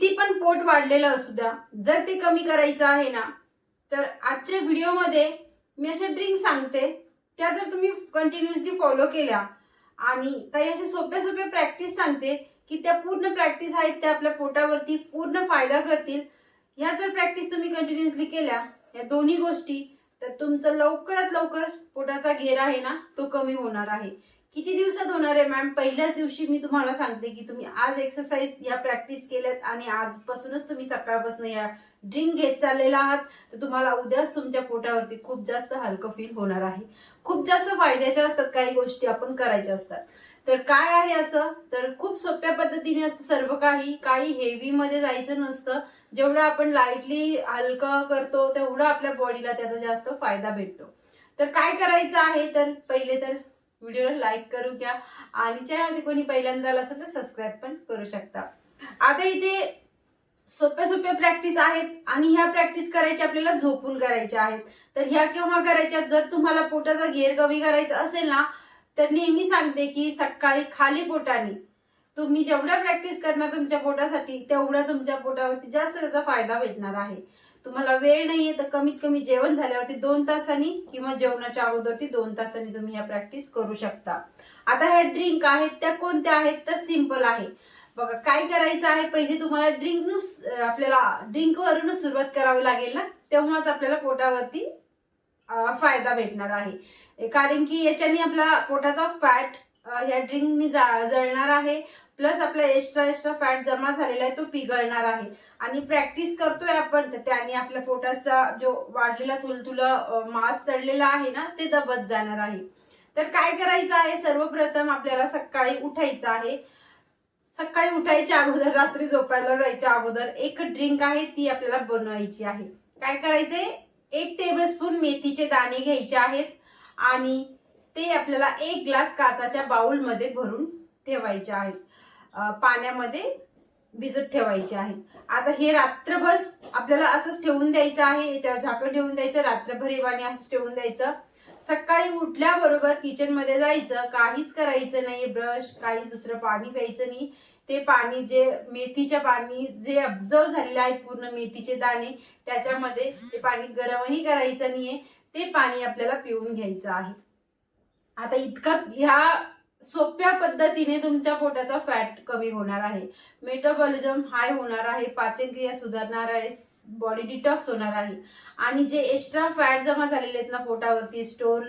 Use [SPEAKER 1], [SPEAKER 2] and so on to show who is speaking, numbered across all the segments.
[SPEAKER 1] किती पण पोट वाढलेलं असू द्या जर ते कमी करायचं आहे ना तर आजच्या व्हिडिओमध्ये मी अशा ड्रिंक सांगते त्या जर तुम्ही कंटिन्युअसली फॉलो केल्या आणि काही अशा सोप्या सोप्या प्रॅक्टिस सांगते की त्या पूर्ण प्रॅक्टिस आहेत त्या आपल्या पोटावरती पूर्ण फायदा करतील. ह्या जर प्रॅक्टिस तुम्ही कंटिन्युअसली केल्या या दोन्ही गोष्टी तर तुमचं लवकरात लवकर पोटाचा घेरा आहे ना तो कमी होणार आहे. किती दिवसात होणार आहे मॅम पहिल्याच दिवशी मी तुम्हाला सांगते की तुम्ही आज एक्सरसाइज या प्रॅक्टिस केल्यात आणि आजपासूनच तुम्ही सकाळपासून या ड्रिंक घेत चाललेला आहात. तर तुम्हाला उद्याच तुमच्या पोटावरती खूप जास्त हलकं फील होणार आहे. खूप जास्त फायद्याच्या असतात काही गोष्टी आपण करायच्या असतात. तर काय आहे असं? तर खूप सोप्या पद्धतीने असतं सर्व काही. काही हेवी मध्ये जायचं नसतं. जेवढं आपण लाईटली हलकं करतो तेवढं आपल्या बॉडीला त्याचा जास्त फायदा भेटतो. तर काय करायचं आहे? तर पहिले तर व्हिडिओला लाईक करू घ्या. आणि चॅनलमध्ये कोणी पहिल्यांदा आला असेल तर सबस्क्राईब पण करू शकता. आता इथे सोप्या सोप्या प्रॅक्टिस आहेत आणि ह्या प्रॅक्टिस करायच्या आपल्याला झोपून करायच्या आहेत. तर ह्या केव्हा करायच्या? जर तुम्हाला पोटाचा घेर कमी करायचा असेल ना तर नेहमी सांगते की सकाळी खाली पोटाने. तुम्ही जेवढ्या प्रॅक्टिस करणार तुमच्या पोटासाठी तेवढा तुमच्या पोटावरती जास्त त्याचा फायदा भेटणार आहे. तुम्हाला वेळ नाहीये तर कमीत कमी जेवण झाल्यावरती दोन तासांनी किंवा जेवणाच्या अगोदरती दोन तासांनी तुम्ही ह्या प्रॅक्टिस करू शकता. आता ह्या ड्रिंक आहेत त्या कोणत्या आहेत? तर सिंपल आहे. बघा काय करायचं आहे? पहिले तुम्हाला ड्रिंक आपल्याला ड्रिंक वरूनच सुरुवात करावी लागेल ना? तेव्हाच आपल्याला पोटावरती फायदा भेटणार आहे. कारण की याच्याने आपला पोटाचा फॅट ह्या ड्रिंकनी जळणार आहे. प्लस आपला एक्स्ट्रा एक्स्ट्रा फॅट जमा झालेला आहे तो पिघळणार आहे. आणि प्रॅक्टिस करतोय आपण तर त्याने आपल्या पोटाचा जो वाढलेला तुलतुला मास चढलेला आहे ना ते दबत जाणार आहे. तर काय करायचं आहे? सर्वप्रथम आपल्याला सकाळी उठायचं आहे. सकाळी उठायच्या अगोदर रात्री झोपायला जायच्या अगोदर एक ड्रिंक आहे ती आपल्याला बनवायची आहे. काय करायचंय? एक टेबलस्पून मेथीचे दाणे घ्यायचे आहेत आणि ते आपल्याला एक ग्लास काचाच्या बाउलमध्ये भरून ठेवायचे आहेत. पाण्यामध्ये भिजत ठेवायचे आहेत आता हे रात्रभर आपल्याला असंच ठेवून द्यायचं आहे याच्यावर झाकण ठेवून द्यायचं रात्रभर हे पाणी असंच ठेवून द्यायचं. सकाळी उठल्याबरोबर किचनमध्ये जायचं काहीच करायचं नाही ब्रश काही दुसरं पाणी प्यायचं नाही. ते पाणी जे मेथीच्या पाणी जे अब्जर्व झालेले आहेत पूर्ण मेथीचे दाणे त्याच्यामध्ये ते पाणी गरमही करायचं नाहीये ते पाणी आपल्याला पिऊन घ्यायचं आहे. आता इतकं ह्या सोप्या पद्धतीने तुमच्या पोटाचा फॅट कमी होणार आहे. मेटाबॉलिझम हाय होणार आहे पाचन क्रिया सुधारणार आहे बॉडी डिटॉक्स होणार आहे. आणि जे एक्स्ट्रा फॅट जमा झालेले आहेत ना पोटावरती स्टोर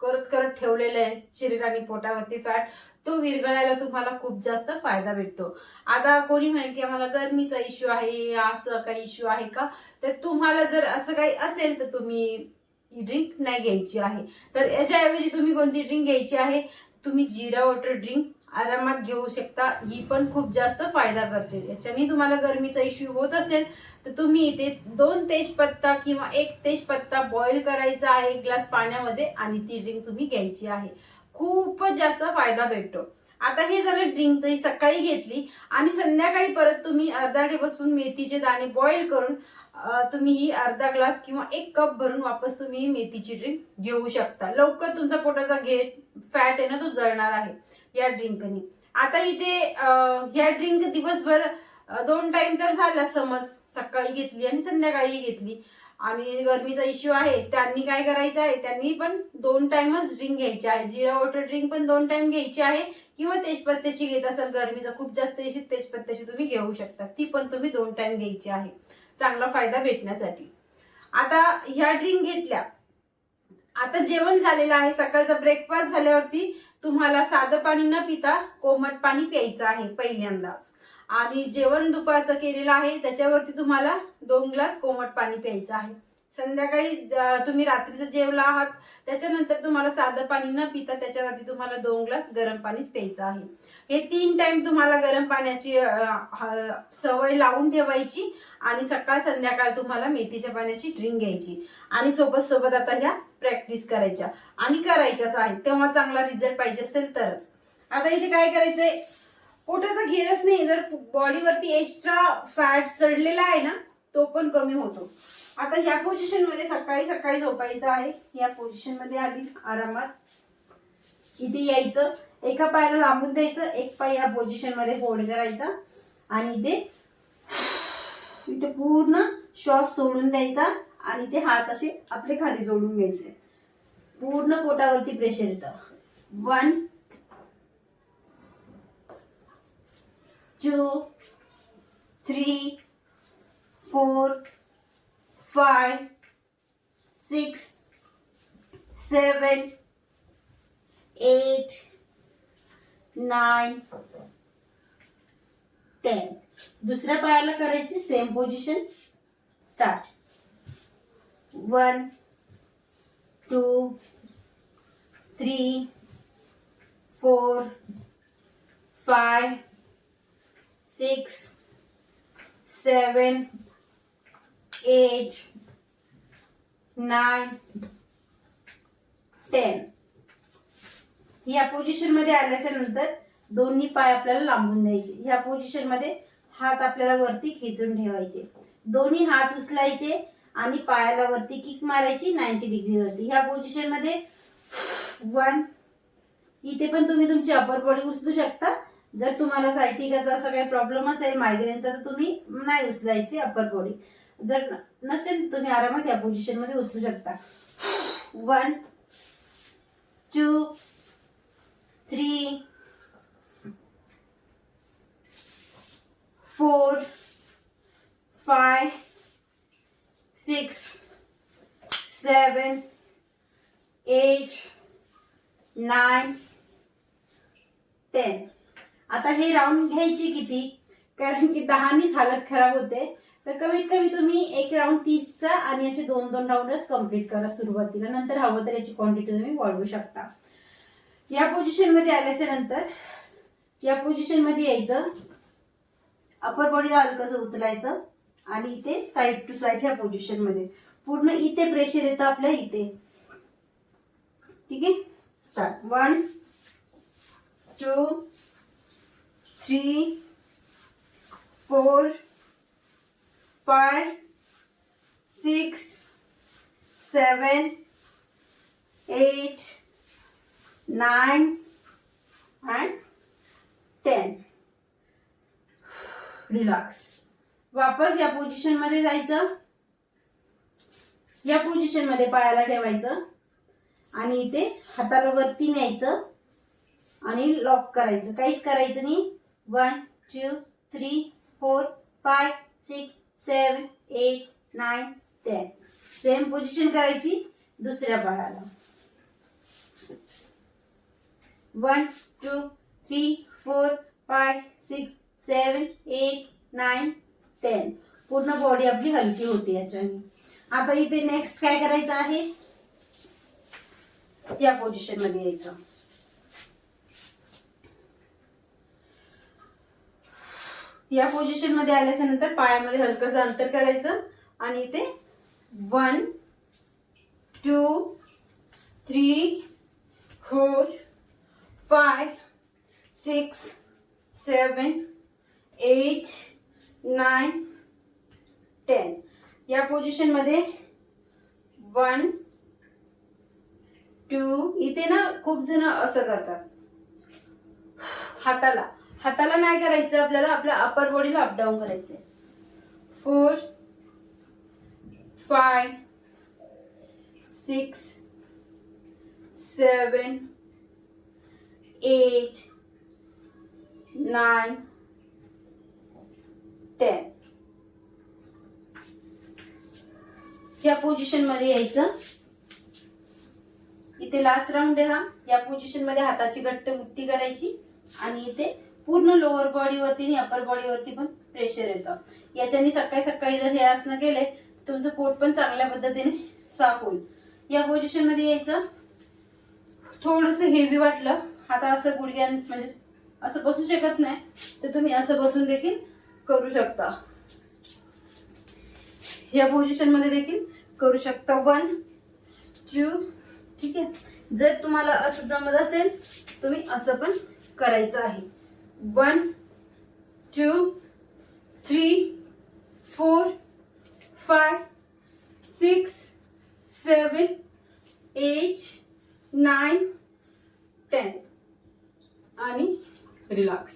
[SPEAKER 1] करत करत ठेवलेले आहे शरीराने पोटावरती फॅट तो विरघळायला तुम्हाला खूप जास्त फायदा भेटतो. आता कोणी म्हणेल की आम्हाला गरमीचा इश्यू आहे असं काही इश्यू आहे का? तर तुम्हाला जर असं काही असेल तर तुम्ही ड्रिंक नाही घ्यायची आहे. तर याच्याऐवजी तुम्ही कोणती ड्रिंक घ्यायची आहे? तुम्ही जिरा वॉटर ड्रिंक आरामात घेऊ शकता. ही पण खूप जास्त फायदा करते. याच्याने तुम्हाला गरमीचा इश्यू होत असेल तर तुम्ही इथे दोन तेजपत्ता किंवा एक तेजपत्ता बॉईल करायचा आहे एक ग्लास पाण्यामध्ये आणि ती ड्रिंक तुम्ही घ्यायची आहे. खूपच जास्त फायदा भेटतो. आता हे झालं ड्रिंकचं ही सकाळी घेतली आणि संध्याकाळी परत तुम्ही अर्धा टेबलस्पून मेथीचे दाणे बॉईल करून तुम्ही ही अर्धा ग्लास किंवा एक कप भरून वापस तुम्ही मेथीची ड्रिंक घेऊ शकता. लवकर तुमचा पोटाचा घेट फॅट आहे ना तो जळणार आहे या ड्रिंकनी आता इथे ह्या ड्रिंक दिवसभर दोन टाइम तर झाला समज सकाळी घेतली आणि संध्याकाळी घेतली. आणि गरमीचा इश्यू आहे त्यांनी काय करायचं आहे त्यांनी पण दोन टाइमच ड्रिंक घ्यायची आहे. जिरा वॉटर ड्रिंक पण दोन टाइम घ्यायची आहे. किंवा तेजपत्त्याची घेत असाल गरमीचा खूप जास्त इशी तेजपत्त्याची तुम्ही घेऊ शकता. ती पण तुम्ही दोन टाइम घ्यायची आहे. चांगला फायदा भेटण्यासाठी. आता ह्या ड्रिंक घेतल्या. आता जेवण झालेलं आहे. सकाळचा ब्रेकफास्ट झाल्यावरती तुम्हाला साधं पाणी न पिता कोमट पाणी प्यायचं आहे पहिल्यांदाच. आणि जेवण दुपारचं केलेलं आहे त्याच्यावरती तुम्हाला दोन ग्लास कोमट पाणी प्यायचं आहे. संध्याकाळी तुम्ही रात्रीचं जेवला आहात त्याच्यानंतर तुम्हाला साधं पाणी न पिता त्याच्यावरती तुम्हाला दोन ग्लास गरम पाणीच प्यायचं आहे. हे तीन टाइम तुम्हाला गरम पाण्याची सवय लावून ठेवायची आणि सकाळ संध्याकाळ तुम्हाला मेथीच्या पाण्याची ड्रिंक घ्यायची. आणि सोबत सोबत आता ह्या प्रॅक्टिस करायच्या. आणि करायच्याच आहेत तेव्हा चांगला रिझल्ट पाहिजे असेल तरच. आता इथे काय करायचंय पोटाचा घेरच नाही. जर बॉडीवरती एक्स्ट्रा फॅट चढलेला आहे ना तो पण कमी होतो. आता ह्या पोझिशनमध्ये सकाळी सकाळी झोपायचं आहे. या पोझिशनमध्ये आली आरामात इथे यायचं. एका पायाला लांबून द्यायचं एक पाय या पोझिशनमध्ये फोल्ड करायचा. आणि इथे इथे पूर्ण श्वास सोडून द्यायचा आणि ते हात असे आपले खाली जोडून घ्यायचे. पूर्ण पोटावरती प्रेशर येतं. One two three four five six seven eight nine ten. दुसऱ्या पायाला करायची same position start one two three four five six seven eight nine ten या पोझिशनमध्ये आल्याच्यानंतर दोन्ही पाय आपल्याला लांबून द्यायचे. ह्या पोझिशनमध्ये हात आपल्याला वरती खेचून ठेवायचे. दोन्ही हात उचलायचे आणि पायाला वरती किक मारायची नाईन्टी डिग्री वरती. ह्या पोझिशनमध्ये वन इथे पण तुम्ही तुमची अपर बॉडी उचलू शकता. जर तुम्हाला सायटिकाचा असा काही प्रॉब्लेम असेल मायग्रेनचा तर तुम्ही नाही उचलायचे अपर बॉडी जर नसेल तुम्ही आरामात या पोझिशनमध्ये उचलू शकता. One two three four five six seven eight, nine ten. आता हे राऊंड घ्यायची किती? कारण की दहानीच हालत खराब होते. तर कमीत कमी तुम्ही एक राऊंड तीसचा आणि असे दोन दोन राऊंडच कंप्लीट करा सुरुवातीला. नंतर हवं तर याची क्वांटिटी तुम्ही वाढवू शकता. या पोझिशनमध्ये आल्याच्यानंतर या पोझिशनमध्ये यायचं. अपर बॉडीला हलकस उचलायचं आणि इथे साईड टू साईड ह्या पोझिशनमध्ये पूर्ण इथे प्रेशर येतं आपल्या इथे. ठीक आहे? Start one two three four five six seven eight nine and ten. Relax. वापस या पोझिशनमध्ये जायचं. या पोझिशनमध्ये पायाला ठेवायचं. आणि इथे हाताला वरती न्यायचं. आणि लॉक करायचं. काहीच करायचं नाही. One two three four five six seven eight nine ten same position करायची दुसऱ्या पायाला. One two three four five six seven eight nine ten. पूर्ण बॉडी आपली हलकी होते याच्याने. आता इथे नेक्स्ट काय करायचं आहे? या पोझिशनमध्ये यायचं. या पोझिशनमध्ये आल्याच्यानंतर पायामध्ये हलकस अंतर करायचं आणि इथे one two three four five six seven eight, nine ten या पोझिशनमध्ये वन टू इथे ना खूप जण असं करतात. हाताला. हाताला नाही करायचं आपल्याला आपल्या अपर बॉडीला अपडाऊन करायचंय. Four five six seven eight nine ten या पोझिशनमध्ये यायचं. इथे लास्ट राऊंड आहे हा. या पोझिशनमध्ये हाताची घट्ट मुठ्ठी करायची. आणि इथे पूर्ण लोअर बॉडीवरती आणि अपर बॉडीवरती पण प्रेशर येतं. याच्याने सकाळी सकाळी जर हे आसनं केले तुमचं पोट पण चांगल्या पद्धतीने साफ होईल. या पोझिशनमध्ये यायचं. थोडस हेवी वाटलं आता असं गुडघ्यान म्हणजे असं बसू शकत नाही तर तुम्ही असं बसून देखील करू शकता. या पोझिशनमध्ये देखील करू शकता. वन टू ठीक आहे? जर तुम्हाला असं जमत असेल तुम्ही असं पण करायचं आहे. One two three four five six seven eight nine ten आणि रिलॅक्स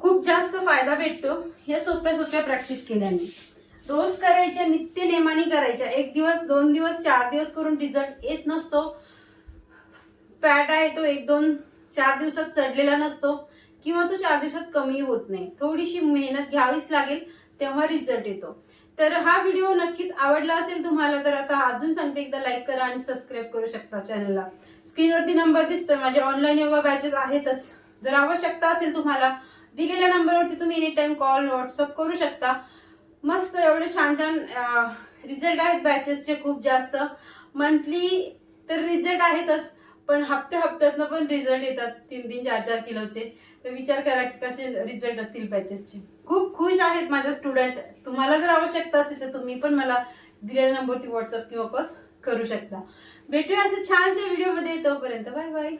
[SPEAKER 1] खूप जास्त फायदा भेटतो या सोप्या सोप्या प्रॅक्टिस केल्याने. रोज करायच्या नित्य नेमाने करायच्या. एक दिवस दोन दिवस चार दिवस करून रिझल्ट येत नसतो. फॅट आहे तो एक दोन चार दिवसात चढलेला नसतो. किंवा तो चार दिवसात कमी होत नाही. थोडीशी मेहनत घ्यावीच लागेल तेव्हा रिझल्ट येतो. तर हा व्हिडिओ नक्कीच आवडला असेल तुम्हाला तर आता अजून सांगते एकदा लाईक करा आणि सबस्क्राईब करू शकता चॅनलला स्क्रीनवरती नंबर दिसतोय माझे ऑनलाईन योगा बॅचेस आहेतच. जर आवश्यकता असेल तुम्हाला दिलेल्या नंबरवरती तुम्ही एनी टाइम कॉल व्हॉट्सअप करू शकता. मस्त एवढे छान छान रिझल्ट आहेत बॅचेसचे खूप जास्त. मंथली तर रिझल्ट आहेतच पण हप्त्या हप्त्यातनं पण रिझल्ट येतात तीन तीन चार चार किलोचे. तर विचार करा की कसे रिझल्ट असतील बॅचेसचे खूप खुश आहेत माझ्या स्टुडंट तुम्हाला जर आवश्यकता असेल तर तुम्ही पण मला दिलेल्या नंबरवरती व्हॉट्सअप किंवा कॉल करू शकता. भेटूया असं छानशा व्हिडिओमध्ये तोपर्यंत बाय बाय